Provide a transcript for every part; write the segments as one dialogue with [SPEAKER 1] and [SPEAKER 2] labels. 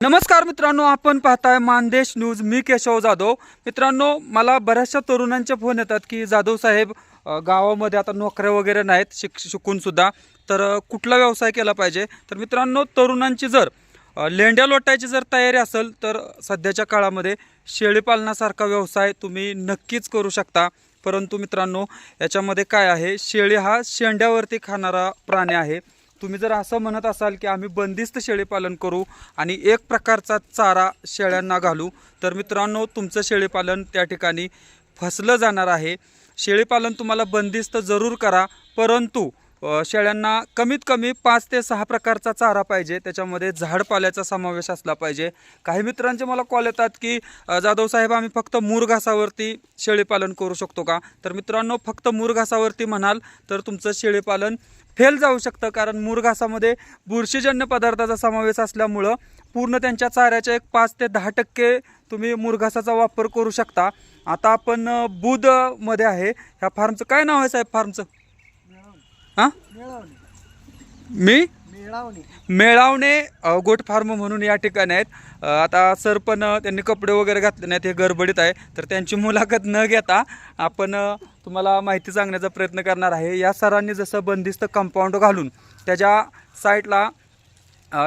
[SPEAKER 1] नमस्कार मित्रांनो आपण पाहताय मानदेश न्यूज. मी केशव जाधव. मित्रांनो मला बऱ्याचशा तरुणांचे फोन येतात की जाधव साहेब गावामध्ये आता नोकऱ्या वगैरे नाहीत शिक शिकून सुद्धा. तर कुठला व्यवसाय केला पाहिजे? तर मित्रांनो तरुणांची जर लेंड्या लोटायची जर तयारी असेल तर सध्याच्या काळामध्ये शेळीपालनासारखा व्यवसाय तुम्ही नक्कीच करू शकता. परंतु मित्रांनो याच्यामध्ये काय आहे? शेळी हा शेंड्यावरती खाणारा प्राणी आहे. तुम्ही जर असं म्हणत असाल की आम्ही बंदिस्त शेळीपालन करू आणि एक प्रकारचा चारा शेळ्यांना घालू तर मित्रांनो तुमचं शेळीपालन त्या ठिकाणी फसलं जाणार आहे. शेळीपालन तुम्हाला बंदिस्त जरूर करा परंतु शेळ्यांना कमीत कमी पाच ते सहा प्रकारचा चारा पाहिजे. त्याच्यामध्ये झाडपाल्याचा समावेश असला पाहिजे. काही मित्रांचे मला कॉल येतात की जाधव साहेब आम्ही फक्त मूरघासावरती शेळीपालन करू शकतो का? तर मित्रांनो फक्त मूरघासावरती म्हणाल तर तुमचं शेळीपालन फेल जाऊ शकतं. कारण मूर घासामध्ये बुरशीजन्य पदार्थाचा समावेश असल्यामुळं पूर्ण त्यांच्या चाऱ्याच्या एक पाच ते दहा टक्के तुम्ही मुरघासाचा वापर करू शकता. आता आपण बुधमध्ये आहे. ह्या फार्मचं काय नाव आहे साहेब फार्मचं हां?
[SPEAKER 2] मिळवणे.
[SPEAKER 1] मी?
[SPEAKER 2] मिळवणे.
[SPEAKER 1] गोट फार्म म्हणून या ठिकाणी आहेत. आता सर पण त्यांनी कपडे वगैरे घातले नाहीत हे गडबडीत आहे. तर त्यांची मुलाखत न घेता आपण तुम्हाला माहिती सांगण्याचा प्रयत्न करणार आहे. या सरांनी जसं बंदिस्त कंपाऊंड घालून त्याच्या साईडला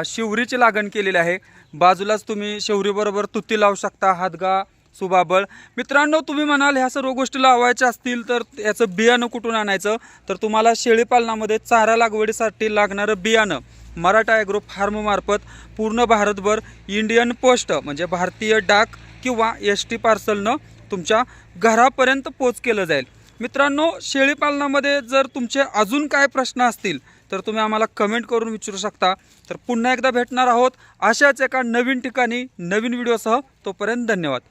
[SPEAKER 1] शिवरीची लागण केलेली आहे. बाजूलाच तुम्ही शिवरीबरोबर तुती लावू शकता हातगा सुबाबळ. मित्रांनो तुम्ही म्हणाल ह्या सर्व गोष्टी लावायच्या असतील तर याचं बियाणं कुठून आणायचं? तर तुम्हाला शेळीपालनामध्ये चारा लागवडीसाठी लागणारं बियाणं. मराठा ॲग्रो फार्ममार्फत पूर्ण भारतभर इंडियन पोस्ट म्हणजे भारतीय डाक किंवा एस टी पार्सलनं तुमच्या घरापर्यंत पोच केलं जाईल. मित्रांनो शेळीपालनामध्ये जर तुमचे अजून काय प्रश्न असतील तर तुम्ही आम्हाला कमेंट करून विचारू शकता. तर पुन्हा एकदा भेटणार आहोत अशाच एका नवीन ठिकाणी नवीन व्हिडिओसह. तोपर्यंत धन्यवाद.